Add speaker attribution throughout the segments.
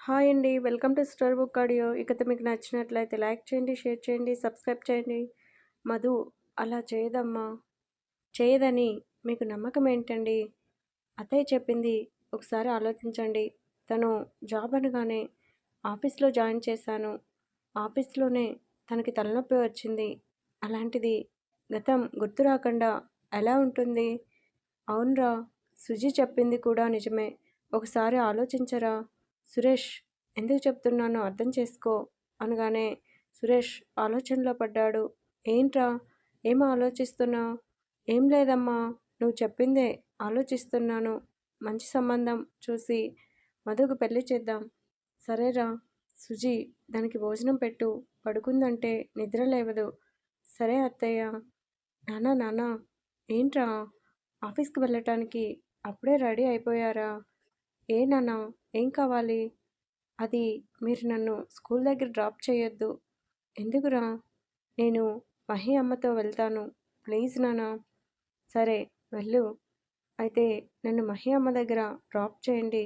Speaker 1: Hi అండి. Welcome to store book audio. ఇకతో మీకు నచ్చినట్లయితే లైక్ చేయండి షేర్ చేయండి సబ్స్క్రైబ్ చేయండి. మధు అలా చేయదమ్మా. చేయదని మీకు నమ్మకం ఏంటండి? అతయ్య చెప్పింది ఒకసారి ఆలోచించండి. తను జాబ్ అనగానే ఆఫీస్లో జాయిన్ చేశాను. ఆఫీస్లోనే తనకి తలనొప్పి వచ్చింది. అలాంటిది గతం గుర్తు రాకుండా ఎలా ఉంటుంది? అవునరా సుజి చెప్పింది కూడా నిజమే. ఒకసారి ఆలోచించరా? సురేష్ ఎందుకు చెప్తున్నానో అర్థం చేసుకో అనగానే సురేష్ ఆలోచనలో పడ్డాడు. ఏంట్రా? ఏం ఆలోచిస్తున్నావు? ఏం లేదమ్మా. నువ్వు చెప్పిందే ఆలోచిస్తున్నాను. మంచి సంబంధం చూసి మధుకు పెళ్ళి చేద్దాం. సరేరా. సుజీ దానికి భోజనం పెట్టు. పడుకుందంటే నిద్ర లేవదు. సరే అత్తయ్య. నానా నానా ఏంట్రా? ఆఫీస్కి వెళ్ళటానికి అప్పుడే రెడీ అయిపోయారా? ఏ నానా ఏం కావాలి? అది మీరు నన్ను స్కూల్ దగ్గర డ్రాప్ చేయొద్దు. ఎందుకురా? నేను మహి అమ్మతో వెళ్తాను. ప్లీజ్ నానా సరే వెళ్ళు. అయితే నన్ను మహి అమ్మ దగ్గర డ్రాప్ చేయండి.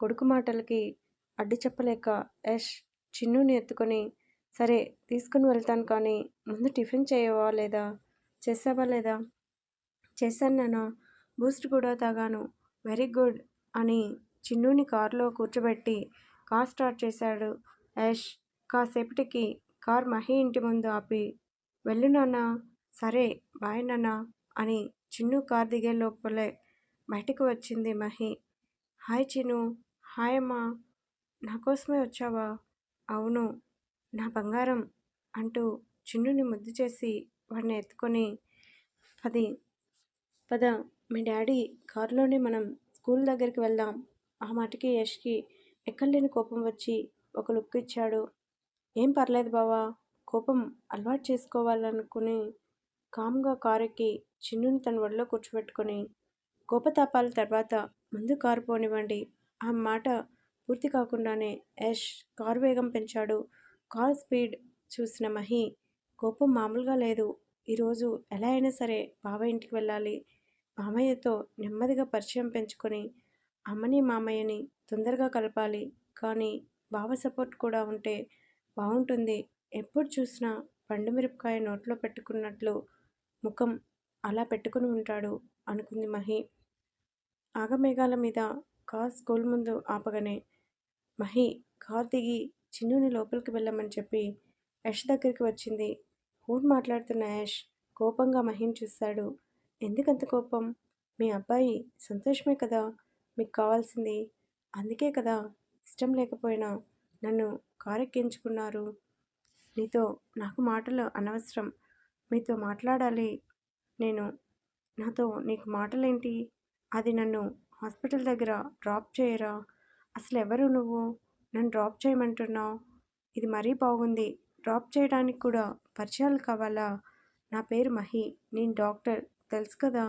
Speaker 1: కొడుకు మాటలకి అడ్డు చెప్పలేక యష్ చిన్నుని ఎత్తుకొని సరే తీసుకుని వెళ్తాను కానీ ముందు టిఫిన్ చేయవా లేదా? చేసావా లేదా? చేశాను నానా బూస్ట్ కూడా తాగాను. వెరీ గుడ్ అని చిన్నుని కారులో కూర్చోబెట్టి కార్ స్టార్ట్ చేశాడు. యష్ కాసేపటికి కార్ మహి ఇంటి ముందు ఆపి వెళ్ళు నాన్న సరే బాయ్ నాన్న అని చిన్ను కార్ దిగే లోపలే బయటకు వచ్చింది మహి. హాయ్ చిన్ను హాయ్ అమ్మా నా కోసమే వచ్చావా? అవును నా బంగారం అంటూ చిన్నుని ముద్దు చేసి వాడిని ఎత్తుకొని పది పద మీ డాడీ కారులోనే మనం స్కూల్ దగ్గరికి వెళ్దాం ఆ మాటకి యష్కి ఎక్కడలేని కోపం వచ్చి ఒక లుక్ ఇచ్చాడు. ఏం పర్లేదు బావా కోపం అలవాటు చేసుకోవాలనుకుని కామ్గా ఎక్కి చిన్నుని తన ఒడిలో కూర్చోబెట్టుకొని కోపతాపాల తర్వాత ముందు కారు పోనివ్వండి ఆ మాట పూర్తి కాకుండానే యష్ కారు వేగం పెంచాడు. కార్ స్పీడ్ చూసిన మహి కోపం మామూలుగా లేదు. ఈరోజు ఎలా అయినా సరే బావ ఇంటికి వెళ్ళాలి. మామయ్యతో నెమ్మదిగా పరిచయం పెంచుకొని అమ్మని మామయ్యని తొందరగా కలపాలి. కానీ బావ సపోర్ట్ కూడా ఉంటే బాగుంటుంది ఎప్పుడు చూసినా పండు మిరపకాయ నోట్లో పెట్టుకున్నట్లు ముఖం అలా పెట్టుకుని ఉంటాడు అనుకుంది మహి. ఆగమేఘాల మీద కార్ స్కూల్ ముందు ఆపగానే మహి కార్ దిగి చిన్నుని లోపలికి వెళ్ళమని చెప్పి యష్ దగ్గరికి వచ్చింది. ఫోన్ మాట్లాడుతున్న యష్ కోపంగా మహిని చూశాడు ఎందుకంత కోపం? మీ అబ్బాయి సంతోషమే కదా? మీకు కావాల్సింది అందుకే కదా ఇష్టం లేకపోయినా నన్ను కారెక్కించుకున్నారు. నీతో నాకు మాటలు అనవసరం. మీతో మాట్లాడాలి. నేను నాతో నీకు మాటలేంటి? అది నన్ను హాస్పిటల్ దగ్గర డ్రాప్ చేయరా? అసలు ఎవరు నువ్వు? నన్ను డ్రాప్ చేయమంటున్నావు? ఇది మరీ బాగుంది. డ్రాప్ చేయడానికి కూడా పరిచయాలు కావాలా? నా పేరు మహి. నేను డాక్టర్. తెలుసు కదా?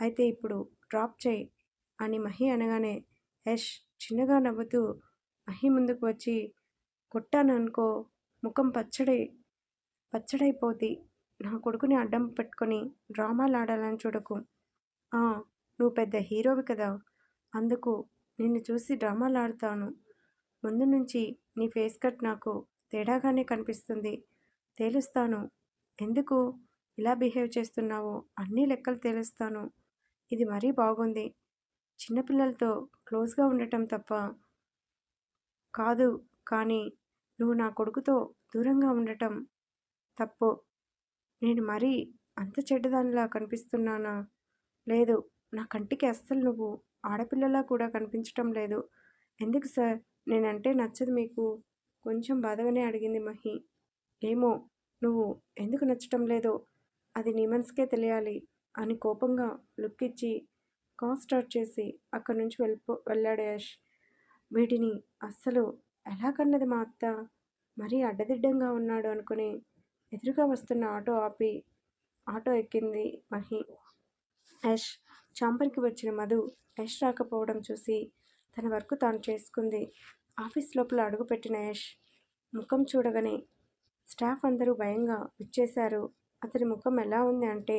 Speaker 1: అయితే ఇప్పుడు డ్రాప్ చేయి. అని మహి అనగానే యష్ చిన్నగా నవ్వుతూ మహి ముందుకు వచ్చి కొట్టాననుకో ముఖం పచ్చడి పచ్చడైపోతి నా కొడుకుని అడ్డం పెట్టుకొని డ్రామాలు ఆడాలని చూడకు నువ్వు పెద్ద హీరోవి కదా. అందుకు నిన్ను చూసి డ్రామాలాడుతాను. ముందు నుంచి నీ ఫేస్ కట్ నాకు తేడాగానే కనిపిస్తుంది. తేలుస్తాను. ఎందుకు ఇలా బిహేవ్ చేస్తున్నావో అన్ని లెక్కలు తేలుస్తాను. ఇది మరీ బాగుంది. చిన్నపిల్లలతో క్లోజ్గా ఉండటం తప్ప కాదు. కానీ నువ్వు నా కొడుకుతో దూరంగా ఉండటం తప్పు? నేను మరీ అంత చెడ్డదానిలా కనిపిస్తున్నానా? లేదు. నా కంటికి అస్సలు నువ్వు ఆడపిల్లలా కూడా కనిపించటం లేదు. ఎందుకు సార్? నేనంటే నచ్చదు మీకు. కొంచెం బాధగానే అడిగింది మహి. ఏమో. నువ్వు ఎందుకు నచ్చటం లేదో అది నీ మనసుకే తెలియాలి అని కోపంగా లుక్ ఇచ్చి కాల్ స్టార్ట్ చేసి అక్కడి నుంచి వెళ్ళిపో వెళ్ళాడు యష్. వీటిని అస్సలు ఎలా కన్నది మా అత్త? మరీ అడ్డదిడ్డంగా ఉన్నాడు అనుకుని ఎదురుగా వస్తున్న ఆటో ఆపి ఆటో ఎక్కింది మహి. యష్ చాంపర్కి వచ్చిన మధు యష్ రాకపోవడం చూసి తన వర్క్ తాను చేసుకుంది. ఆఫీస్ లోపల అడుగుపెట్టిన యష్ ముఖం చూడగానే స్టాఫ్ అందరూ భయంగా విచ్చేశారు. అతని ముఖం ఎలా ఉంది అంటే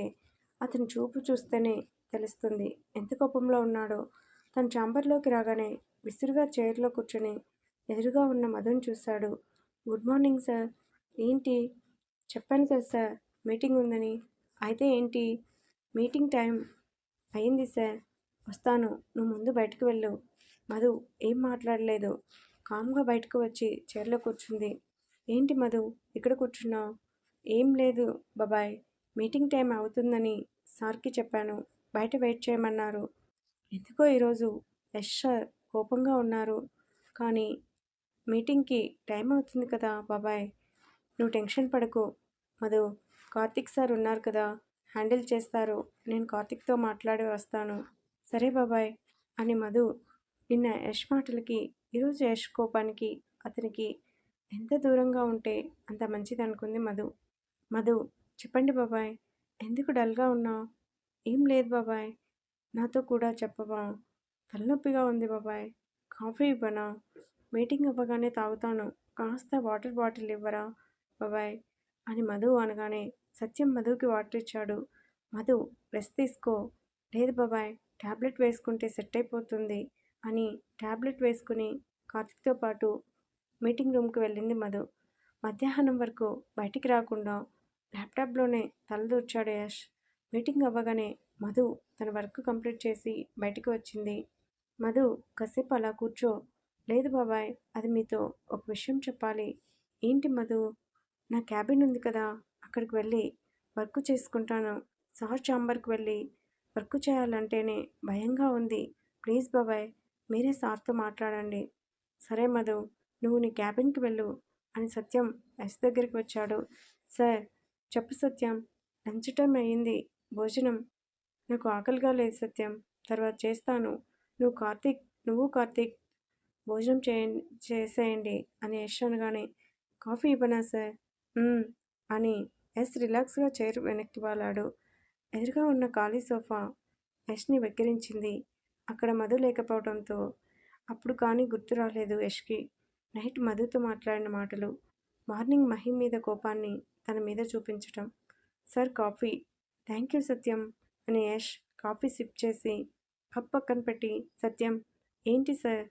Speaker 1: అతని చూపు చూస్తేనే తెలుస్తుంది. ఎంత కోపంలో ఉన్నాడో. తన చాంబర్లోకి రాగానే విసురుగా చైర్లో కూర్చొని ఎదురుగా ఉన్న మధుని చూశాడు గుడ్ మార్నింగ్ సార్. ఏంటి? చెప్పాను కదా సార్. మీటింగ్ ఉందని. అయితే ఏంటి? మీటింగ్ టైం అయింది సార్. వస్తాను. నువ్వు ముందు బయటకు వెళ్ళు. మధు ఏం మాట్లాడలేదు. కామ్గా బయటకు వచ్చి చైర్లో కూర్చుంది. ఏంటి మధు? ఇక్కడ కూర్చున్నావు? ఏం లేదు. బాబాయ్. మీటింగ్ టైం అవుతుందని సార్కి చెప్పాను. బయట వెయిట్ చేయమన్నారు. ఎందుకో ఈరోజు యశ్ సార్ కోపంగా ఉన్నారు. కానీ మీటింగ్కి టైం అవుతుంది కదా బాబాయ్. నువ్వు టెన్షన్ పడకు. మధు కార్తిక్ సార్ ఉన్నారు కదా. హ్యాండిల్ చేస్తారు. నేను కార్తిక్తో మాట్లాడి వస్తాను. సరే బాబాయ్ అని మధు నిన్న యష్ మాటలకి ఈరోజు యష్ కోపానికి అతనికి ఎంత దూరంగా ఉంటే అంత మంచిది అనుకుంది మధు. మధు చెప్పండి బాబాయ్. ఎందుకు డల్గా ఉన్నావు? ఏం లేదు బాబాయ్. నాతో కూడా చెప్పవా? తలనొప్పిగా ఉంది బాబాయ్. కాఫీ ఇవ్వనా? మీటింగ్ అవ్వగానే తాగుతాను. కాస్త వాటర్ బాటిల్ ఇవ్వరా? బాబాయ్. అని మధు అనగానే సత్యం మధుకి వాటర్ ఇచ్చాడు. మధు రెస్ట్ తీసుకో. లేదు బాబాయ్ ట్యాబ్లెట్ వేసుకుంటే సెట్ అయిపోతుంది అని ట్యాబ్లెట్ వేసుకుని కార్తిక్తో పాటు మీటింగ్ రూమ్కి వెళ్ళింది మధు. మధ్యాహ్నం వరకు బయటికి రాకుండా ల్యాప్టాప్లోనే తలదూర్చాడు యష్. మీటింగ్ అవ్వగానే మధు తన వర్క్ కంప్లీట్ చేసి బయటికి వచ్చింది. మధు కాసేపు అలా కూర్చో. లేదు బాబాయ్ అది మీతో ఒక విషయం చెప్పాలి. ఏంటి మధు? నా క్యాబిన్ ఉంది కదా అక్కడికి వెళ్ళి వర్క్ చేసుకుంటాను. సార్ చాంబర్కి వెళ్ళి వర్క్ చేయాలంటేనే భయంగా ఉంది. ప్లీజ్ బాబాయ్ మీరే సార్తో మాట్లాడండి. సరే మధు నువ్వు నీ క్యాబిన్కి వెళ్ళు అని సత్యం ఎస్ దగ్గరికి వచ్చాడు. సార్ చెప్పు సత్యం లంచ్ టైం అయ్యింది భోజనం. నాకు ఆకలిగా లేదు సత్యం. తర్వాత చేస్తాను. నువ్వు కార్తీక్ నువ్వు కార్తీక్ భోజనం చేయండి చేసేయండి అని యష్ అనగానే కాఫీ ఇవ్వనా సార్? అని ఎస్ రిలాక్స్గా చైర్ వెనక్కి వాలాడు. ఎదురుగా ఉన్న ఖాళీ సోఫా యష్ని వెక్కిరించింది. అక్కడ మధు లేకపోవడంతో అప్పుడు కానీ గుర్తు రాలేదు యష్కి. నైట్ మధుతో మాట్లాడిన మాటలు మార్నింగ్ మహిం మీద కోపాన్ని తన మీద చూపించటం. Sir coffee thank you Satyam అని యష్ కాఫీ సిప్ చేసి కప్ పక్కన పెట్టి సత్యం ఏంటి సార్?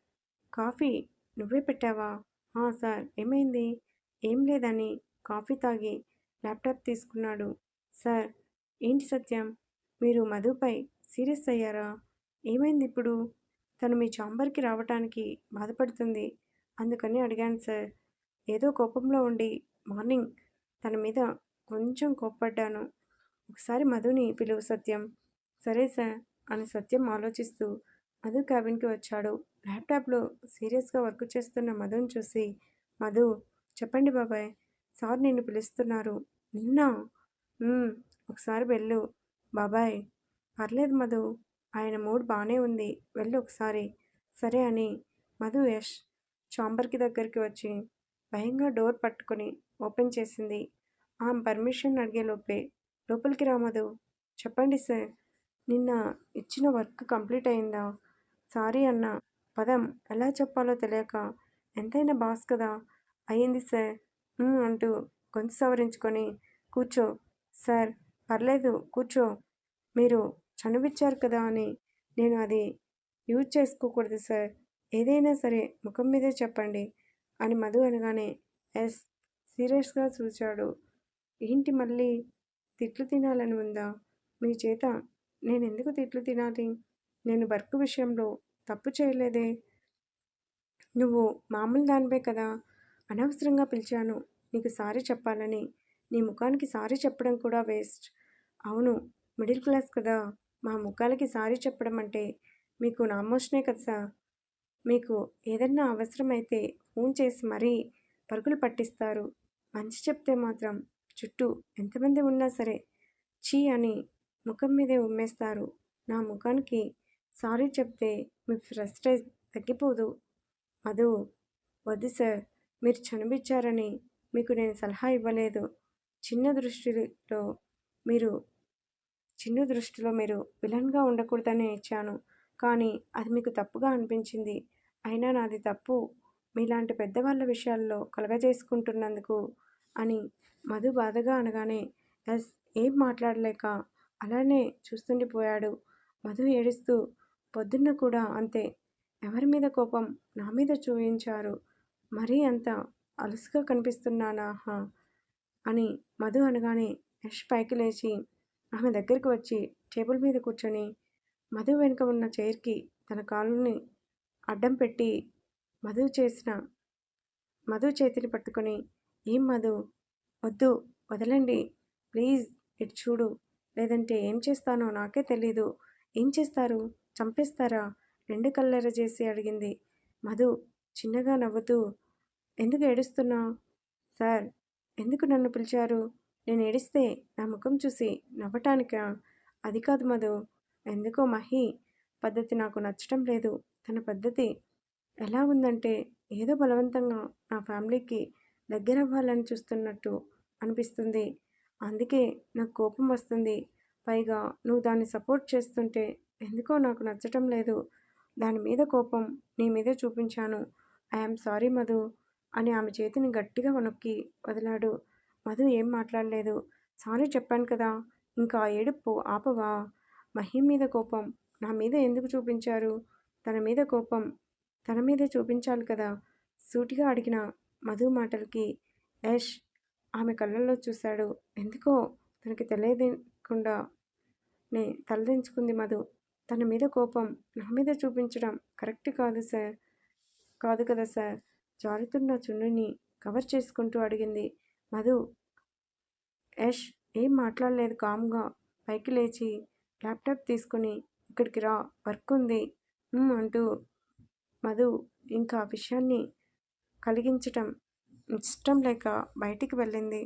Speaker 1: కాఫీ నువ్వే పెట్టావా? సార్ ఏమైంది? ఏం లేదని కాఫీ తాగి ల్యాప్టాప్ తీసుకున్నాడు. సార్ ఏంటి సత్యం? మీరు మధుపై సీరియస్ అయ్యారా? ఏమైంది ఇప్పుడు? తను మీ చాంబర్కి రావటానికి బాధపడుతుంది. అందుకని అడిగాను సార్. ఏదో కోపంలో ఉండి మార్నింగ్ తన మీద కొంచెం కోప్పడ్డాను. ఒకసారి మధుని పిలువు సత్యం. సరే సార్ అని సత్యం ఆలోచిస్తూ మధు క్యాబిన్కి వచ్చాడు. ల్యాప్టాప్లో సీరియస్గా వర్క్ చేస్తున్న మధుని చూసి మధు చెప్పండి బాబాయ్ సార్ నిన్ను పిలుస్తున్నారు. నిన్న? ఒకసారి వెళ్ళు. బాబాయ్ పర్లేదు మధు ఆయన మూడ్ బాగానే ఉంది. వెళ్ళు ఒకసారి. సరే అని మధు యష్ చాంబర్కి దగ్గరికి వచ్చి భయంగా డోర్ పట్టుకొని ఓపెన్ చేసింది. ఆమె పర్మిషన్ అడిగేలోపే లోపలికి రా చెప్పండి సార్. నిన్న ఇచ్చిన వర్క్ కంప్లీట్ అయిందా? సారీ అన్న. పదం. ఎలా చెప్పాలో తెలియక. ఎంతైనా బాస్ కదా. అయ్యింది సార్. అంటూ గొంతు సవరించుకొని కూర్చో. సార్ పర్లేదు. కూర్చో. మీరు చనువిచ్చారు కదా అని. నేను అది యూజ్ చేసుకోకూడదు సార్. ఏదైనా సరే ముఖం మీదే చెప్పండి అని మధు అనగానే ఎస్. సీరియస్గా చూశాడు. ఏంటి మళ్ళీ? తిట్లు తినాలని ఉందా? మీ చేత నేను ఎందుకు తిట్లు తినాలి? నేను వర్క్ విషయంలో తప్పు చేయలేదే. నువ్వు మామూలు దానివే కదా? అనవసరంగా పిలిచాను. నీకు సారీ చెప్పాలని. నీ ముఖానికి సారీ చెప్పడం కూడా వేస్ట్. అవును మిడిల్ క్లాస్ కదా. మా ముఖాలకి సారీ చెప్పడం అంటే మీకు నామోషనే కదా సార్. మీకు ఏదన్నా అవసరమైతే ఫోన్ చేసి మరీ పరుగులు పట్టిస్తారు. మంచి చెప్తే మాత్రం చుట్టూ ఎంతమంది ఉన్నా సరే చీ అని ముఖం మీదే ఉమ్మేస్తారు. నా ముఖానికి సారీ చెప్తే మీ ఫ్రస్ట్రేజ్ తగ్గిపోదు. మధు వద్దు సార్ మీరు చనిపించారని మీకు నేను సలహా ఇవ్వలేదు. చిన్న దృష్టిలో మీరు చిన్న దృష్టిలో మీరు విలన్గా ఉండకూడదని ఇచ్చాను. కానీ అది మీకు తప్పుగా అనిపించింది. అయినా నాది తప్పు. మీలాంటి పెద్దవాళ్ళ విషయాల్లో కలగజేసుకుంటున్నందుకు అని మధు బాధగా అనగానే ఎస్ ఏం మాట్లాడలేక అలానే చూస్తుండిపోయాడు మధు ఏడుస్తూ పొద్దున్న కూడా అంతే. ఎవరి మీద కోపం నా మీద చూపించారు? మరీ అంత అలసుగా కనిపిస్తున్నానా? అని మధు అనగానే యష్ పైకి లేచి ఆమె దగ్గరికి వచ్చి టేబుల్ మీద కూర్చొని మధు వెనుక ఉన్న చైర్కి తన కాలుని అడ్డం పెట్టి మధు చేసిన మధు చేతిని పట్టుకొని ఏం మధు? వద్దు వదలండి. ప్లీజ్ ఇటు చూడు. లేదంటే ఏం చేస్తానో నాకే తెలీదు. ఏం చేస్తారు? చంపేస్తారా? రెండు కళ్ళెర చేసి అడిగింది. మధు చిన్నగా నవ్వుతూ ఎందుకు ఏడుస్తున్నా? సార్ ఎందుకు నన్ను పిలిచారు? నేను ఏడిస్తే నా ముఖం చూసి నవ్వటానికా? అది కాదు మధు. ఎందుకో మహి పద్ధతి నాకు నచ్చటం లేదు. తన పద్ధతి ఎలా ఉందంటే ఏదో బలవంతంగా నా ఫ్యామిలీకి దగ్గర అవ్వాలని చూస్తున్నట్టు అనిపిస్తుంది. అందుకే నాకు కోపం వస్తుంది. పైగా నువ్వు దాన్ని సపోర్ట్ చేస్తుంటే ఎందుకో నాకు నచ్చటం లేదు. దాని మీద కోపం నీ మీదే చూపించాను. ఐఎమ్ సారీ మధు అని ఆమె చేతిని గట్టిగా నొక్కి వదిలాడు. మధు ఏం మాట్లాడలేదు. సారీ చెప్పాను కదా ఇంకా ఏడుపు ఆపవా? మహిం మీద కోపం నా మీద ఎందుకు చూపించారు? తన మీద కోపం తన మీదే చూపించాలి కదా. సూటిగా అడిగిన మధు మాటలకి యష్ ఆమె కళ్ళల్లో చూశాడు. ఎందుకో తనకి తెలియకుండా నే తలదించుకుంది మధు. తన మీద కోపం నా మీద చూపించడం కరెక్ట్ కాదు సార్. కాదు కదా సార్. జారుతున్న చున్నుని కవర్ చేసుకుంటూ అడిగింది మధు. యష్ ఏం మాట్లాడలేదు కామ్గా. పైకి లేచి ల్యాప్టాప్ తీసుకుని ఇక్కడికి రా. వర్క్ ఉంది అంటూ మధు ఇంకా విషయాన్ని కలిగించటం ఇష్టం లేక బయటికి వెళ్ళింది.